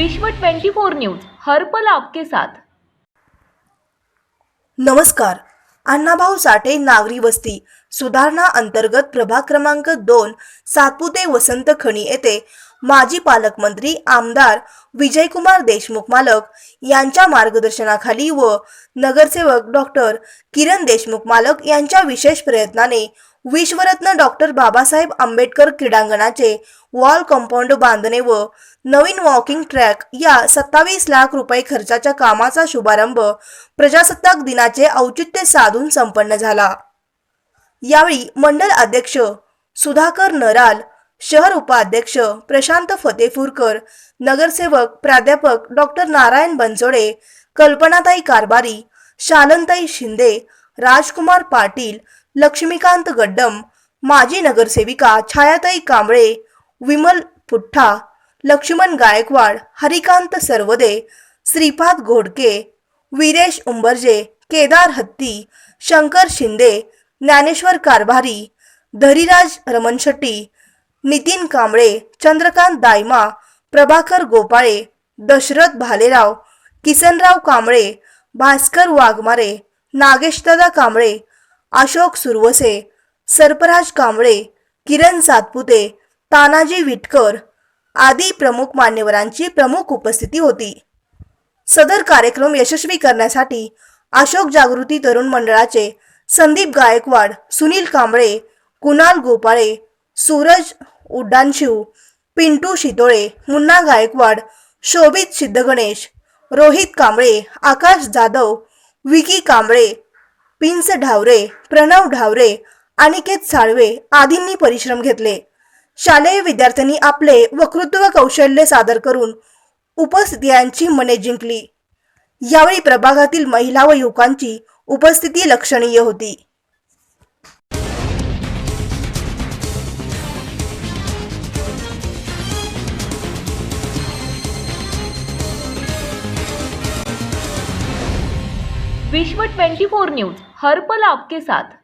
विश्व 24 न्यूज हर पल आपके साथ. नमस्कार. अण्णाभाऊ साठे नागरी वस्ती सुधारणा अंतर्गत प्रभाग क्रमांक दोन सातपुते वसंत खणी येथे माजी पालकमंत्री आमदार विजयकुमार देशमुख मालक यांच्या मार्गदर्शनाखाली व नगरसेवक डॉक्टर किरण देशमुख मालक यांच्या विशेष प्रयत्नाने विश्वरत्न डॉक्टर बाबासाहेब आंबेडकर क्रीडांगणाचे वॉल कंपाऊंड बांधणे व नवीन वॉकिंग ट्रॅक या सत्तावीस लाख रुपये खर्चाच्या कामाचा शुभारंभ प्रजासत्ताक दिनाचे औचित्य साधून संपन्न झाला. यावेळी मंडल अध्यक्ष सुधाकर नराल शहर उपाध्यक्ष प्रशांत फतेपूरकर नगरसेवक प्राध्यापक डॉक्टर नारायण बनसोडे कल्पनाताई कारभारी शालनताई शिंदे राजकुमार पाटील लक्ष्मीकांत गड्डम माजी नगरसेविका छायाताई कांबळे विमल पुठ्ठा लक्ष्मण गायकवाड हरिकांत सर्वदे श्रीपाद घोडके वीरेश उंबरजे केदार हत्ती शंकर शिंदे ज्ञानेश्वर कारभारी धरीराज रमणशेट्टी नितीन कांबळे चंद्रकांत दायमा प्रभाकर गोपाळे दशरथ भालेराव किसनराव कांबळे भास्कर वाघमारे नागेशदादा कांबळे अशोक सुरवसे सरपराज कांबळे किरण सातपुते तानाजी विटकर आदी प्रमुख मान्यवरांची प्रमुख उपस्थिती होती. सदर कार्यक्रम यशस्वी करण्यासाठी अशोक जागृती तरुण मंडळाचे संदीप गायकवाड सुनील कांबळे कुणाल गोपाळे सूरज उड्डाणशिव पिंटू शितोळे मुन्ना गायकवाड शोभित सिद्धगणेश रोहित कांबळे आकाश जाधव विकी कांबळे पिंस ढावरे प्रणव ढावरे अनिकेत साळवे आदींनी परिश्रम घेतले. शालेय विद्यार्थ्यांनी आपले वक्तृत्व कौशल्य सादर करून उपस्थितांची मने जिंकली. यावेळी प्रभागातील महिला व युवकांची उपस्थिती लक्षणीय होती. विश्व 24 न्यूज. हर्पल आपके साथ।